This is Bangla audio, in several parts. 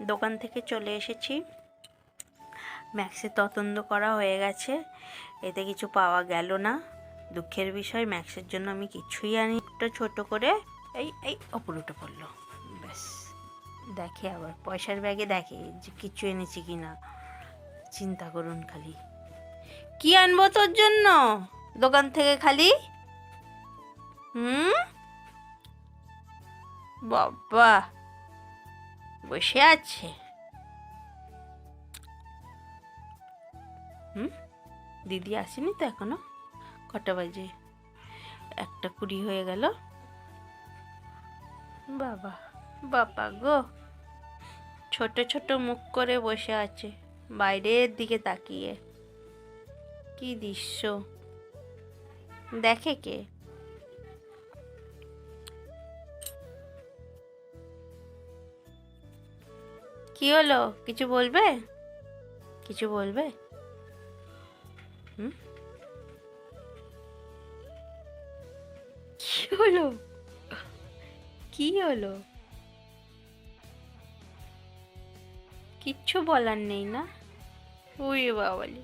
দোকান থেকে চলে এসেছি। ম্যাক্সি তদন্ত করা হয়ে গেছে। এতে কিছু পাওয়া গেল না। দুঃখের বিষয়, ম্যাক্সের জন্য আমি কিছুই আনি একটা ছোটো করে এই এই অপরুটো পড়ল। ব্যাস। দেখে আবার পয়সার ব্যাগে দেখে যে কিছু এনেছি কি না। চিন্তা করুন খালি। কি আনব তোর জন্য? দোকান থেকে খালি? হুম? বাবা, বসে আছে। হুম? দিদি আসেনি তো এখনও? কটা বাজে? একটা কুড়ি হয়ে গেল। বাবা বাবা গো। ছোট ছোট মুখ করে বসে আছে, বাইরের দিকে তাকিয়ে। কি দৃশ্য? দেখে কে? কি হলো? কিছু বলবে? কিছু বলবে? হুম? কি হলো? কি হলো? কিচ্ছু বলার নেই না? ওই বাবালি।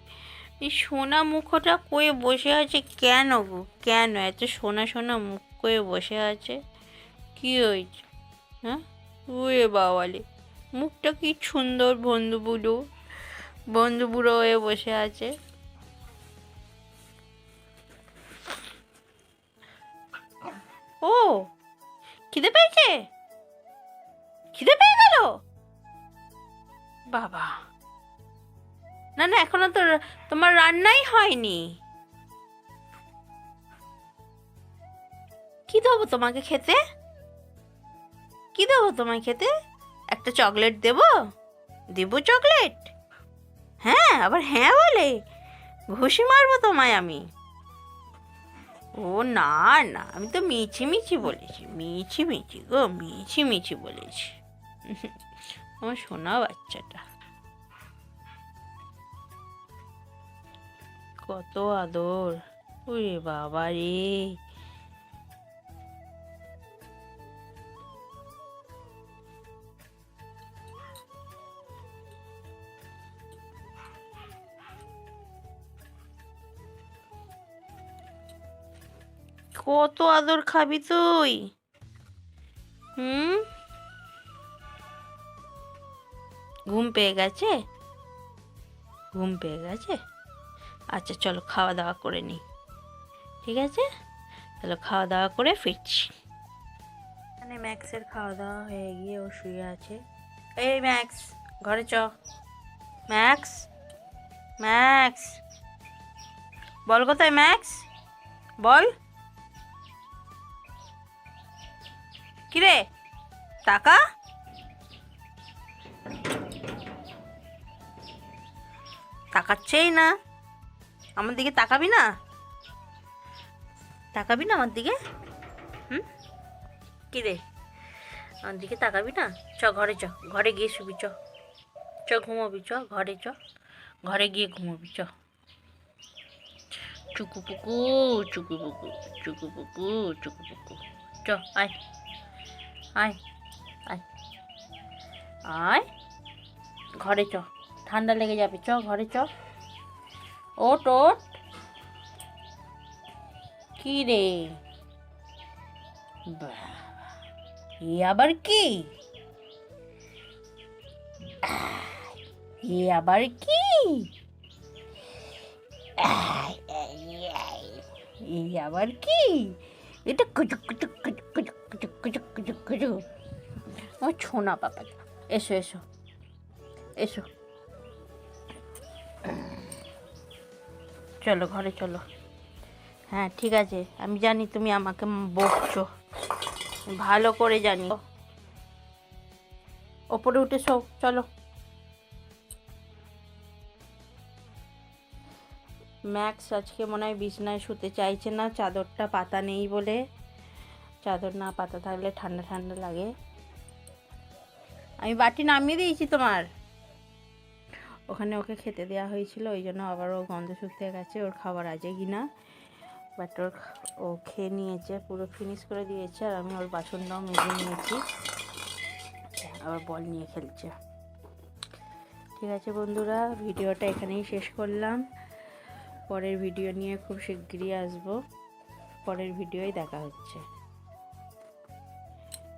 এই সোনা মুখটা কয়ে বসে আছে কেন গো? কেন এত সোনা সোনা মুখ করে বসে আছে? কি হয়েছে? হ্যাঁ? ওই বাবালি। মুখটা কি সুন্দর বন্ধু বুড়ো বন্ধু বুড়ো হয়ে বসে আছে। ও, খিদে পেয়েছে? খিদে পেয়ে গেল? বাবা। না না, এখনও তো তোমার রান্নাই হয়নি। কি দেবো তোমাকে খেতে? কি দেবো তোমায় খেতে? একটা চকলেট দেব? দেবো চকলেট? হ্যাঁ আবার হ্যাঁ বলে। ঘুষি মারবো তোমায় আমি। ও না না, আমি তো মিছি মিছি বলেছি মিছি মিছি গো মিছি মিছি বলেছি। আমার সোনা বাচ্চাটা। কত আদর। ওরে বাবা রে। কত আদর খাবি তুই? হুম? ঘুম পেয়ে গেছে? ঘুম পেয়ে গেছে? আচ্ছা চলো খাওয়া দাওয়া করে নিই ঠিক আছে? চলো খাওয়া দাওয়া করে ফিরছি। মানে ম্যাক্সের খাওয়া দাওয়া হয়ে গিয়ে ও শুয়ে আছে। এই ম্যাক্স, ঘরে চ। ম্যাক্স? ম্যাক্স? বল কোথায় ম্যাক্স? বল। কিরে? টাকা? তাকাচ্ছেই না। আমার দিকে তাকাবি না? তাকাবি না আমার দিকে? হুম? কিরে? আমার দিকে তাকাবি না? চ, ঘরে চ, ঘরে গিয়ে শুবি, চ। চ, ঘুমোবি, চ, ঘরে চ। ঘরে গিয়ে ঘুমোবি, চ। চুকু পুকু চুকু পুকু চুকু পুকু চুকু পুকু। চ, আয়। আয় আয়। আয়। ঘরে চ, ঠান্ডা লেগে যাবে। চ, ঘরে চ। ওট ওট। কি রে? এ আবার কি? এ আবার কি? এ আবার কি? এটা কুচুক কুচুক। কুচুক ছোনা বাবা এসো এসো। এসো। চলো, ঘরে চলো। হ্যাঁ ঠিক আছে। আমি জানি তুমি আমাকে বকছো। ভালো করে জানি। ওপরে উঠে শো চলো। ম্যাক্স আজকে মনে হয় বিছনায় শুতে চাইছে না, চাদরটা পাতা নেই বলে। চাদর না পাতা থাকলে ঠান্ডা ঠান্ডা লাগে। আমি বাটি নামিয়ে দিয়েছি তোমার। ওখানে ওকে খেতে দেওয়া হয়েছিল, ওই জন্য আবার ও গন্ধ শুকতে গেছে, ওর খাবার আছে কি না বাট ওর ও খেয়ে নিয়েছে, পুরো ফিনিশ করে দিয়েছে, আর আমি ওর বাসনটাও মেজে নিয়েছি। আবার বল নিয়ে খেলছে। ঠিক আছে বন্ধুরা, ভিডিওটা এখানেই শেষ করলাম। পরের ভিডিও নিয়ে খুব শিগগিরই আসব। পরের ভিডিওই দেখা হচ্ছে।